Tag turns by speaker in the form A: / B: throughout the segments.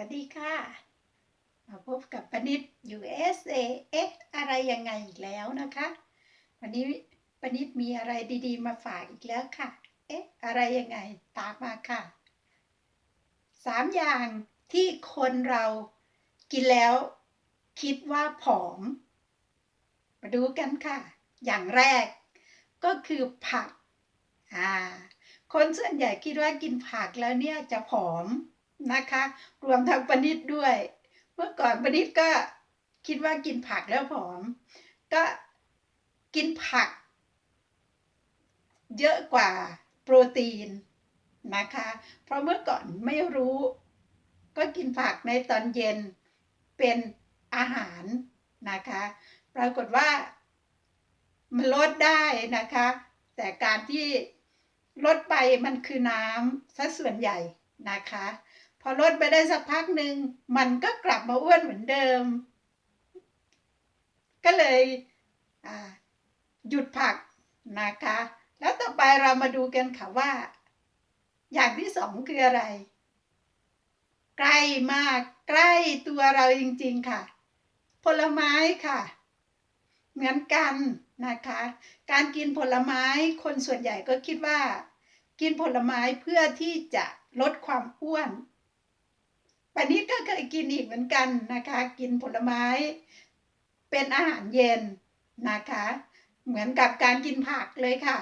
A: วัสดีค่ะ มาพบกับปนิด USA เอ๊ะอะไรยังไงอีกแล้วนะคะ วันนี้ปนิดมีอะไรดีๆ มาฝากอีกแล้วค่ะ เอ๊ะอะไรยังไงตามมาค่ะสามอย่างที่คนเรากินแล้วคิดว่าผอม มาดูกันค่ะ อย่างแรกก็คือผักอ่าคนส่วนใหญ่คิดว่ากินผักแล้วเนี่ยจะผอม นะคะ รวมทั้งปนิดด้วย เมื่อก่อนปนิดก็คิดว่ากินผักแล้วผอม ก็กินผัก เยอะกว่าโปรตีนนะคะ เพราะเมื่อก่อนไม่รู้ ก็กินผักในตอนเย็นเป็นอาหารนะคะ ปรากฏว่ามันลดได้นะคะ แต่การที่ลดไปมันคือน้ำซะส่วนใหญ่นะคะ อลดไปได้สักพักหนึ่งมันก็กลับมาอ้วนเหมือนเดิม ก็เลยหยุดผักนะคะ แล้วต่อไปเรามาดูกันค่ะว่า อย่างที่สองคืออะไร ใกล้มากใกล้ตัวเราจริงๆค่ะ ผลไม้ค่ะ เหมือนกันนะคะ การกินผลไม้คนส่วนใหญ่ก็คิดว่า กินผลไม้เพื่อที่จะลดความอ้วน ปนิดก็เคยกินอีกเหมือนกันนะคะ กินผลไม้ เป็นอาหารเย็นนะคะ เหมือนกับการกินผักเลยค่ะ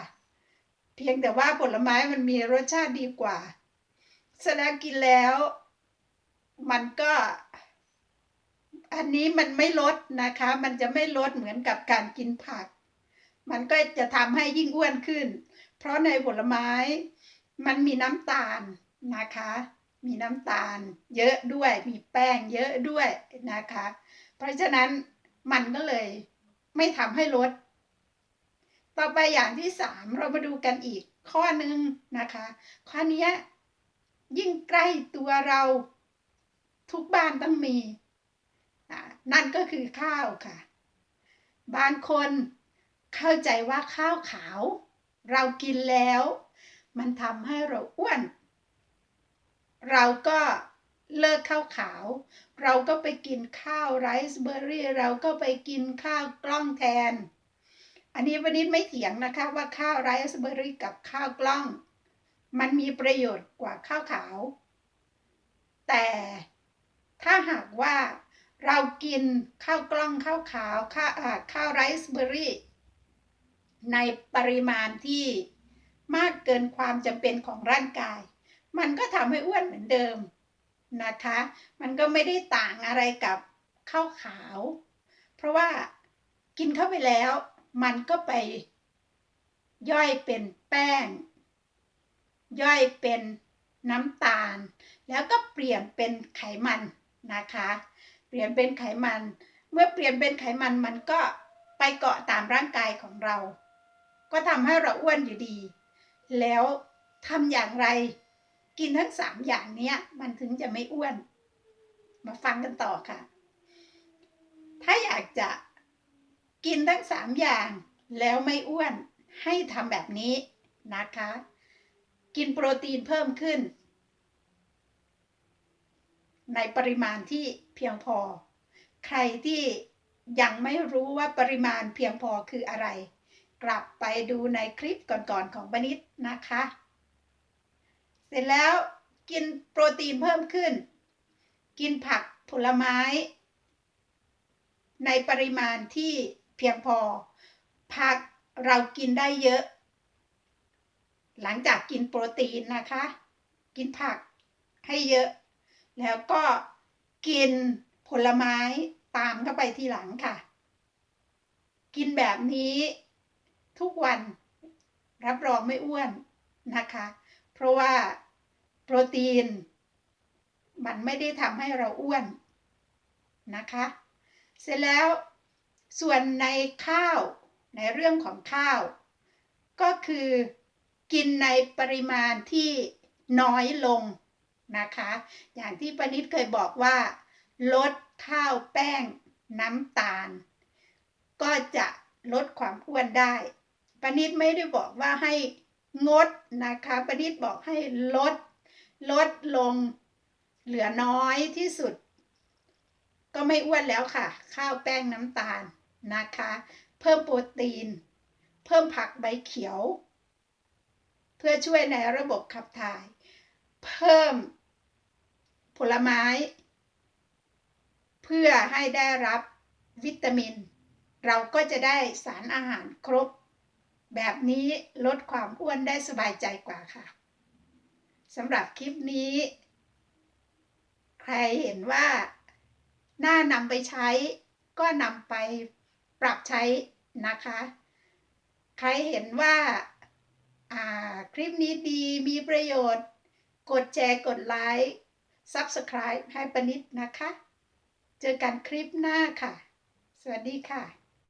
A: เพียงแต่ว่าผลไม้มันมีรสชาติดีกว่าแสดงกินแล้ว มันก็อันนี้มันไม่ลดนะคะ มันจะไม่ลดเหมือนกับการกินผัก มันก็จะทำให้ยิ่งอ้วนขึ้น เพราะในผลไม้มันมีน้ำตาลนะคะ มีน้ำตาล เยอะด้วย มีแป้งเยอะด้วยนะคะ เพราะฉะนั้นมันก็เลยไม่ทำให้ลด ต่อไปอย่างที่สามเรามาดูกันอีกข้อหนึ่งนะคะ ข้อนี้ยิ่งใกล้ตัวเราทุกบ้านต้องมี นั่นก็คือข้าวค่ะ บางคนเข้าใจว่าข้าวขาว เรากินแล้ว มันทำให้เราอ้วน เราก็เลิกข้าวขาว เราก็ไปกินข้าวไรซ์เบอร์รี่ เราก็ไปกินข้าวกล้องแทน อันนี้วันนี้ไม่เถียงนะคะว่าข้าวไรซ์เบอร์รี่กับข้าวกล้อง มันมีประโยชน์กว่าข้าวขาว แต่ถ้าหากว่าเรากินข้าวกล้องข้าวขาวข้าวข้าวไรซ์เบอร์รี่ในปริมาณที่มากเกินความจำเป็นของร่างกาย มันก็ทำให้อ้วนเหมือนเดิมนะคะ มันก็ไม่ได้ต่างอะไรกับข้าวขาว เพราะว่ากินเข้าไปแล้ว มันก็ไปย่อยเป็นแป้ง ย่อยเป็นน้ำตาล แล้วก็เปลี่ยนเป็นไขมันนะคะ เปลี่ยนเป็นไขมัน เมื่อเปลี่ยนเป็นไขมันมันก็ไปเกาะตามร่างกายของเรา ก็ทำให้เราอ้วนอยู่ดี แล้วทำอย่างไร กินทั้งสามอย่างนี้มันถึงจะไม่อ้วน มาฟังกันต่อค่ะ ถ้าอยากจะกินทั้งสามอย่างแล้วไม่อ้วนให้ทำแบบนี้นะคะ กินโปรตีนเพิ่มขึ้น ในปริมาณที่เพียงพอ ใครที่ยังไม่รู้ว่าปริมาณเพียงพอคืออะไร กลับไปดูในคลิปก่อนๆของบนิดนะคะ ร็จแล้วกินโปรตีนเพิ่มขึ้น กินผักผลไม้ ในปริมาณที่เพียงพอ ผักเรากินได้เยอะ หลังจากกินโปรตีนนะคะ กินผักให้เยอะ แล้วก็กินผลไม้ตามเข้าไปทีหลังค่ะ กินแบบนี้ทุกวันรับรองไม่อ้วนนะคะ เพราะว่า โปรตีน มันไม่ได้ทำให้เราอ้วนนะคะ เสร็จแล้วส่วนในข้าวในเรื่องของข้าว ก็คือกินในปริมาณที่น้อยลงนะคะ อย่างที่ปนิดเคยบอกว่า ลดข้าวแป้งน้ำตาล ก็จะลดความอ้วนได้ปนิดไม่ได้บอกว่าให้งดนะคะปนิดบอกให้ลด ลดลง เหลือน้อยที่สุด ก็ไม่อ้วนแล้วค่ะ ข้าวแป้งน้ำตาลนะคะ เพิ่มโปรตีน เพิ่มผักใบเขียว เพื่อช่วยในระบบขับถ่าย เพิ่มผลไม้ เพื่อให้ได้รับวิตามิน เราก็จะได้สารอาหารครบ แบบนี้ลดความอ้วนได้สบายใจกว่าค่ะ สำหรับคลิปนี้ ใครเห็นว่า น่านำไปใช้ ก็นำไปปรับใช้นะคะ ใครเห็นว่าคลิปนี้ดีมีประโยชน์ กดแชร์กดไลค์ Subscribe ให้ปนิดนะคะ เจอกันคลิปหน้าค่ะ สวัสดีค่ะ